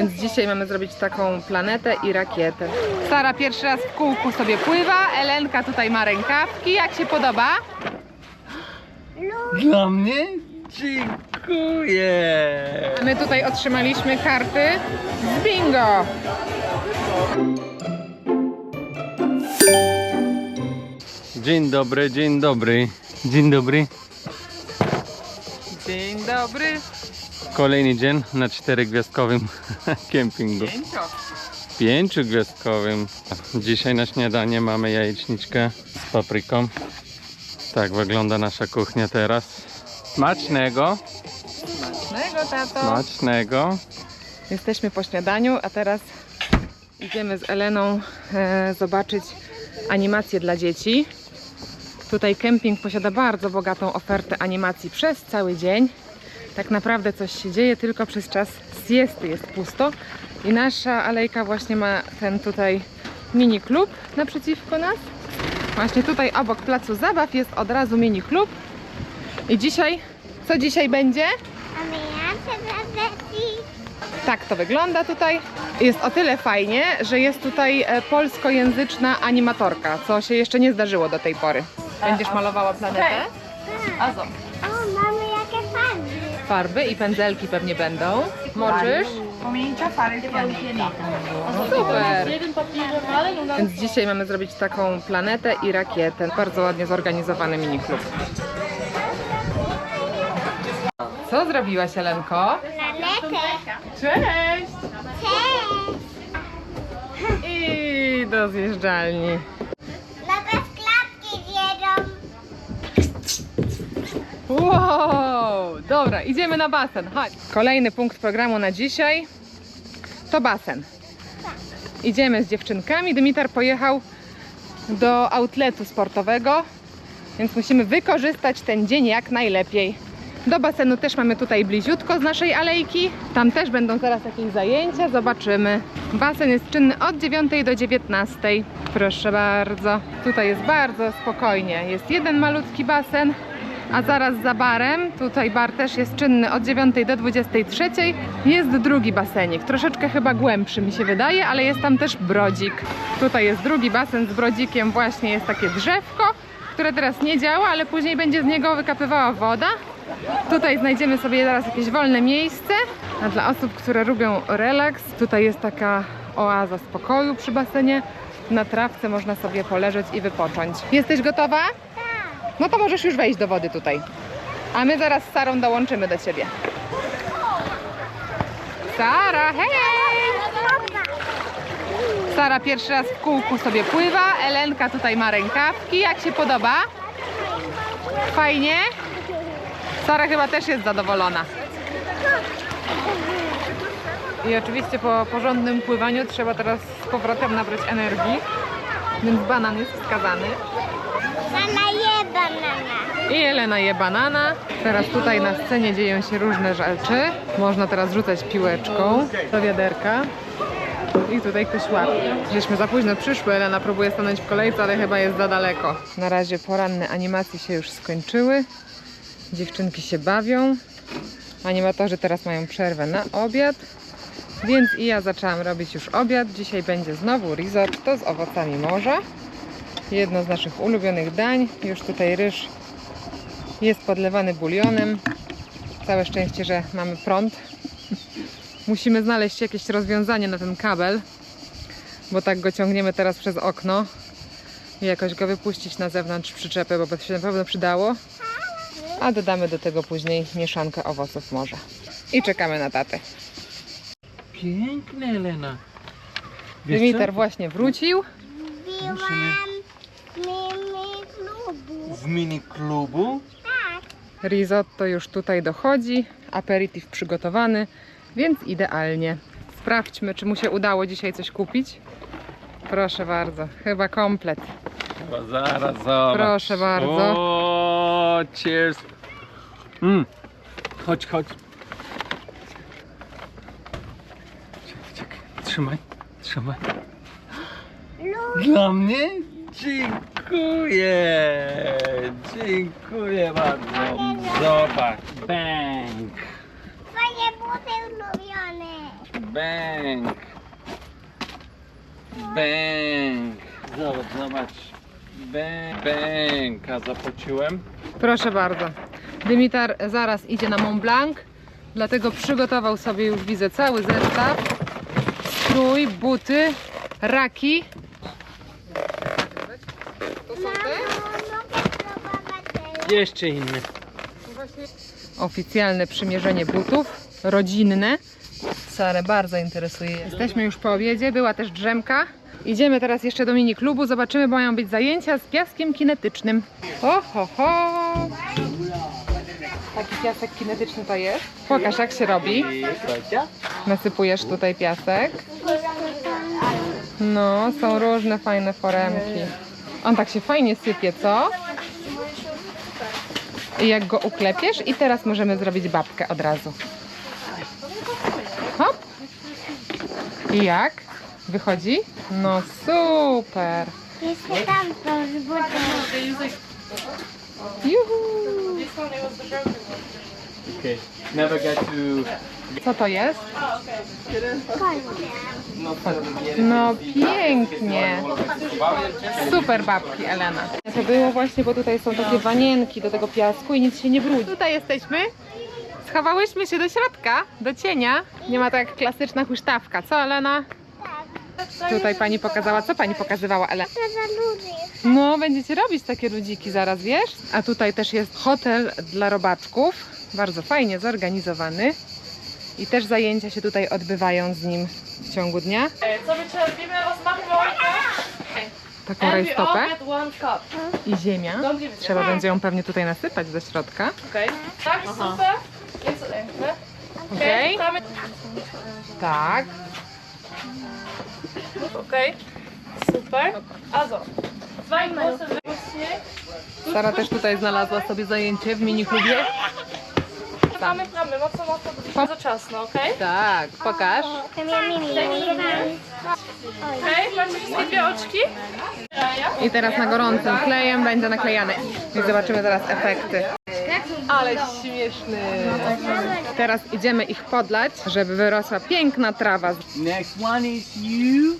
Więc dzisiaj mamy zrobić taką planetę i rakietę. Sara pierwszy raz w kółku sobie pływa, Elenka tutaj ma rękawki. Jak się podoba? Dla mnie? Dziękuję. A My tutaj otrzymaliśmy karty z bingo. Dzień dobry, dzień dobry. Dzień dobry. Dzień dobry. Kolejny dzień na czterogwiazdkowym kempingu. Pięcio. Pięciogwiazdkowym. Dzisiaj na śniadanie mamy jajeczniczkę z papryką. Tak wygląda nasza kuchnia teraz. Smacznego, Smacznego, tato. smacznego. Jesteśmy po śniadaniu, a teraz idziemy z Eleną e, zobaczyć animacje dla dzieci. Tutaj kemping posiada bardzo bogatą ofertę animacji przez cały dzień. Tak naprawdę coś się dzieje tylko przez czas siesty jest pusto. I nasza alejka właśnie ma ten tutaj mini klub naprzeciwko nas. Właśnie tutaj obok placu zabaw jest od razu mini klub. I dzisiaj, co dzisiaj będzie? Tak to wygląda tutaj. Jest o tyle fajnie, że jest tutaj e, polskojęzyczna animatorka, co się jeszcze nie zdarzyło do tej pory. Będziesz malowała planetę? A co? Farby. I pędzelki pewnie będą. Moczysz? Pomieńcza fary Super! Więc dzisiaj mamy zrobić taką planetę i rakietę. Bardzo ładnie zorganizowany miniklub. Co zrobiłaś, Elenko? Planetę. Cześć! Cześć. I do zjeżdżalni. No to z klatki zjedzą. Wow! Dobra, idziemy na basen. Chodź. Kolejny punkt programu na dzisiaj to basen. Idziemy z dziewczynkami. Dymitar pojechał do outletu sportowego, więc musimy wykorzystać ten dzień jak najlepiej. Do basenu też mamy tutaj bliziutko z naszej alejki. Tam też będą zaraz jakieś zajęcia, zobaczymy. Basen jest czynny od 9 do 19. Proszę bardzo. Tutaj jest bardzo spokojnie. Jest jeden malutki basen, a zaraz za barem, tutaj bar też jest czynny od 9 do 23, jest drugi basenik. Troszeczkę chyba głębszy mi się wydaje, ale jest tam też brodzik. Tutaj jest drugi basen z brodzikiem, właśnie jest takie drzewko, które teraz nie działa, ale później będzie z niego wykapywała woda. Tutaj znajdziemy sobie teraz jakieś wolne miejsce, a dla osób, które lubią relaks, tutaj jest taka oaza spokoju przy basenie. Na trawce można sobie poleżeć i wypocząć. Jesteś gotowa? No to możesz już wejść do wody tutaj. A my zaraz z Sarą dołączymy do ciebie. Sara, hej! Sara pierwszy raz w kółku sobie pływa, Elenka tutaj ma rękawki. Jak się podoba? Fajnie? Sara chyba też jest zadowolona. I oczywiście po porządnym pływaniu trzeba teraz z powrotem nabrać energii, więc banan jest wskazany. Mama je I Elena je banana. Teraz tutaj na scenie dzieją się różne rzeczy. Można teraz rzucać piłeczką do wiaderka. I tutaj ktoś łapie. Żeśmy za późno przyszły, Elena próbuje stanąć w kolejce, ale chyba jest za daleko. Na razie poranne animacje się już skończyły. Dziewczynki się bawią. Animatorzy teraz mają przerwę na obiad. Więc i ja zaczęłam robić już obiad. Dzisiaj będzie znowu risotto z owocami morza. Jedno z naszych ulubionych dań. Już tutaj ryż jest podlewany bulionem. Całe szczęście, że mamy prąd. Musimy znaleźć jakieś rozwiązanie na ten kabel, bo tak go ciągniemy teraz przez okno i jakoś go wypuścić na zewnątrz przyczepy, bo by się na pewno przydało. A dodamy do tego później mieszankę owoców morza. I czekamy na tatę. Piękne, Elena. Wiesz? Dymiter właśnie wrócił. Biłam mini klubu. W mini klubu. Tak. Risotto już tutaj dochodzi, aperitif przygotowany, więc idealnie. Sprawdźmy, czy mu się udało dzisiaj coś kupić. Proszę bardzo, chyba komplet. Chyba zaraz zobacz. Proszę bardzo. O, cheers. Mm. Chodź, chodź. Czekaj, czekaj. Trzymaj, trzymaj. Dla mnie? Dziękuję. Dziękuję bardzo. Zobacz. Bang. Twoje buty ulubione. Bęk. Bęk. Zobacz, zobacz. Bęk. Bęk. A zapłaciłem? Proszę bardzo. Dymitar zaraz idzie na Mont Blanc, dlatego przygotował sobie już widzę cały zestaw. Strój, buty, raki. To są te? Jeszcze inny. Oficjalne przymierzenie butów, rodzinne. Sarę bardzo interesuje. Jesteśmy już po obiedzie, była też drzemka. Idziemy teraz jeszcze do mini klubu, zobaczymy, bo mają być zajęcia z piaskiem kinetycznym. Ho, ho, ho! Taki piasek kinetyczny to jest. Pokaż jak się robi. Nasypujesz tutaj piasek. No, są różne fajne foremki. On tak się fajnie sypie, co? I jak go uklepiesz i teraz możemy zrobić babkę od razu. Hop. I jak? Wychodzi? No super. Jeszcze tam z butem. Juhu. Okay. Never get to... Co to jest? Konie. No pięknie. Super babki, Elena. To było właśnie, bo tutaj są takie wanienki do tego piasku i nic się nie brudzi. Tutaj jesteśmy. Schowałyśmy się do środka, do cienia. Nie ma tak jak klasyczna huśtawka. Co, Elena? Tutaj pani pokazała. Co pani pokazywała, ludzi. No, będziecie robić takie ludziki zaraz, wiesz? A tutaj też jest hotel dla robaczków. Bardzo fajnie zorganizowany. I też zajęcia się tutaj odbywają z nim w ciągu dnia. Co my robimy? Taką rajstopę i ziemia. Trzeba będzie ją pewnie tutaj nasypać do środka. Tak, super. Okej? Tak. Okay. Super. Also. Zwei große Würstchen. Sara też tutaj znalazła sobie zajęcie w miniklubie. Mamy bramy, mocno, mocno, bo bardzo ciasno, okej? Tak, pokaż. Mini. Okej, macie wszystkie dwie oczki? I teraz na gorącym klejem będzie naklejane. I zobaczymy teraz efekty. Ale śmieszny. Teraz idziemy ich podlać, żeby wyrosła piękna trawa. Next one is you.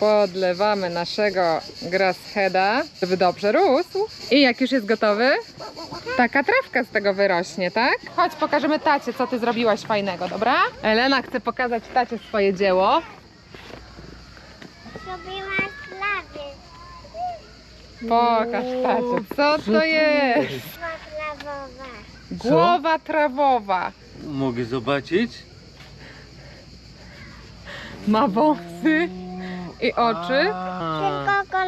Podlewamy naszego grassheada, żeby dobrze rósł. I jak już jest gotowy, taka trawka z tego wyrośnie, tak? Chodź, pokażemy tacie, co ty zrobiłaś fajnego, dobra? Elena chce pokazać tacie swoje dzieło. Zrobiła slawy. Pokaż tacie, co to jest? Głowa trawowa. Mogę zobaczyć? Ma wąsy i oczy. Tylko go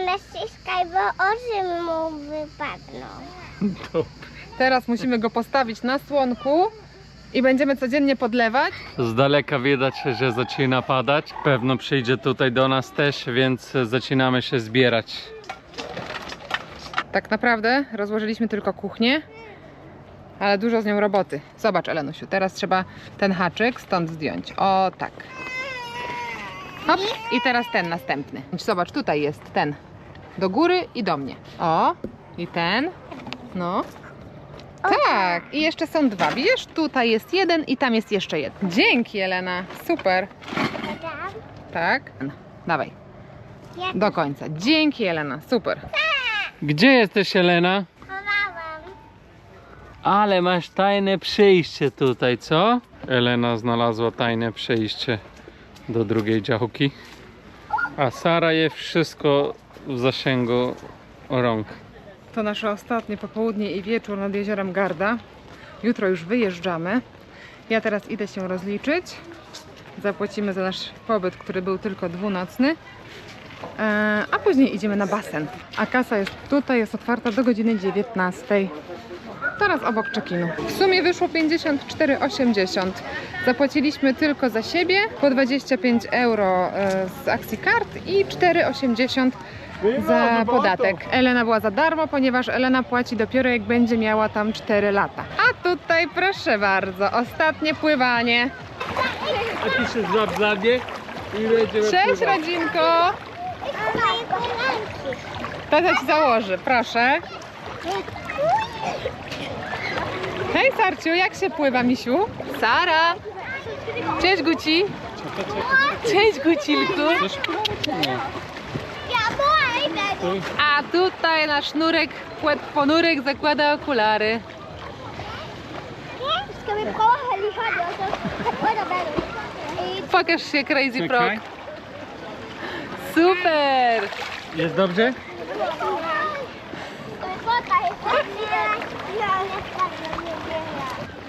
bo oczy mu wypadną. Teraz musimy go postawić na słonku i będziemy codziennie podlewać. Z daleka widać, że zaczyna padać. Pewno przyjdzie tutaj do nas też, więc zaczynamy się zbierać. Tak naprawdę rozłożyliśmy tylko kuchnię, ale dużo z nią roboty. Zobacz, Elenusiu, teraz trzeba ten haczyk stąd zdjąć. O, tak. Hop, i teraz ten następny. Zobacz, tutaj jest ten. Do góry i do mnie. O, i ten. No. Tak, i jeszcze są dwa. Widzisz, tutaj jest jeden i tam jest jeszcze jeden. Dzięki, Elena. Super. Tak. Dawaj, do końca. Dzięki, Elena. Super. Gdzie jesteś, Elena? chowałam. Ale masz tajne przejście tutaj, co? Elena znalazła tajne przejście do drugiej działki. A Sara je wszystko w zasięgu rąk. To nasze ostatnie popołudnie i wieczór nad jeziorem Garda. Jutro już wyjeżdżamy. Ja teraz idę się rozliczyć. Zapłacimy za nasz pobyt, który był tylko dwunocny. E, A później idziemy na basen. A kasa jest tutaj, jest otwarta do godziny 19. Teraz obok check-inu. W sumie wyszło 54,80. Zapłaciliśmy tylko za siebie po 25 euro e, z akcji kart i 4,80 za podatek. Elena była za darmo, ponieważ Elena płaci dopiero jak będzie miała tam 4 lata. A tutaj proszę bardzo, ostatnie pływanie. A ty się i będziemy Cześć rodzinko! I moje kolanki. Tata ci założy, proszę. Hej Sarciu, jak się pływa, misiu? Sara! Cześć Guci! Cześć Gucilku! A tutaj nasz sznurek, ponurek zakłada okulary. Pokaż się Crazy. Frog. Super! Jest dobrze?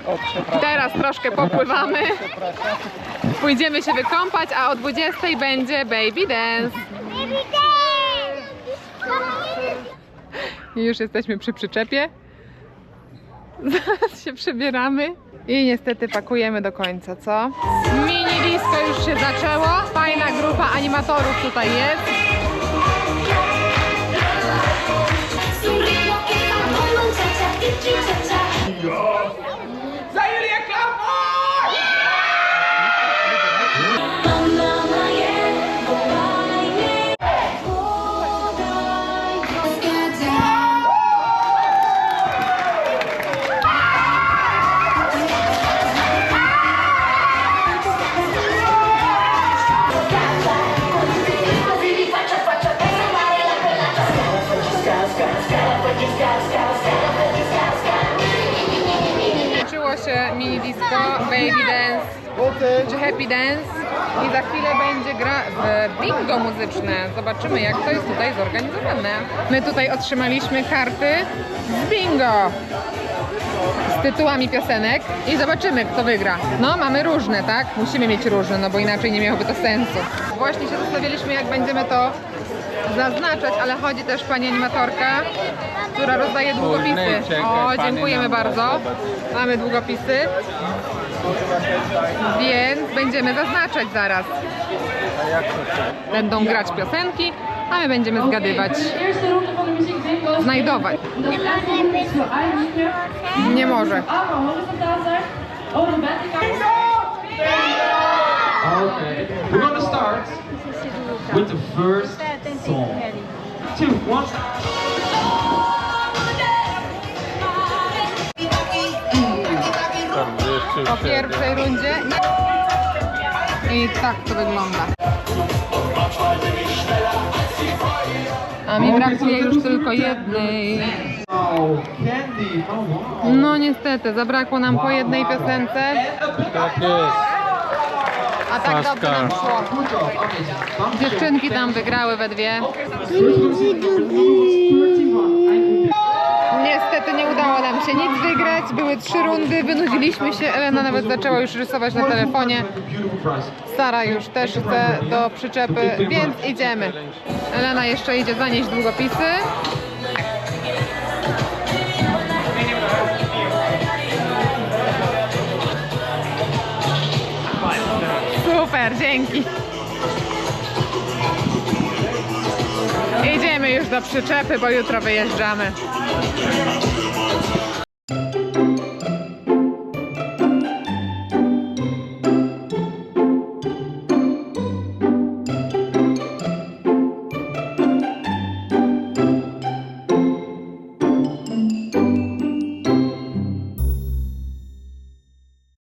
O, przepraszam. Teraz troszkę popływamy. Pójdziemy się wykąpać, a o 20 będzie Baby Dance. Baby dance! Już jesteśmy przy przyczepie. Zaraz się przebieramy i niestety pakujemy do końca, co? Mini disco już się zaczęło. Fajna grupa animatorów tutaj jest. Zobaczymy jak to jest tutaj zorganizowane. My tutaj otrzymaliśmy karty z bingo z tytułami piosenek i zobaczymy kto wygra. No mamy różne, tak? Musimy mieć różne, no bo inaczej nie miałoby to sensu. Właśnie się zastanawialiśmy jak będziemy to zaznaczać, ale chodzi też pani animatorka, która rozdaje długopisy. O, dziękujemy bardzo. Mamy długopisy. Więc będziemy zaznaczać zaraz. Będą grać piosenki, a my będziemy zgadywać, znajdować. Nie może. Okay, we're gonna start with the first song. Two, one. Po pierwszej rundzie. I tak to wygląda. A mi brakuje już tylko jednej. Oh. No niestety, zabrakło nam po jednej piosence, Tak jest. a tak dobrze nam szło. Dziewczynki tam wygrały we dwie. Były trzy rundy, wynudziliśmy się. Elena nawet zaczęła już rysować na telefonie. Sara już też chce do przyczepy, więc idziemy. Elena jeszcze idzie zanieść długopisy. Super, dzięki. Idziemy już do przyczepy, bo jutro wyjeżdżamy.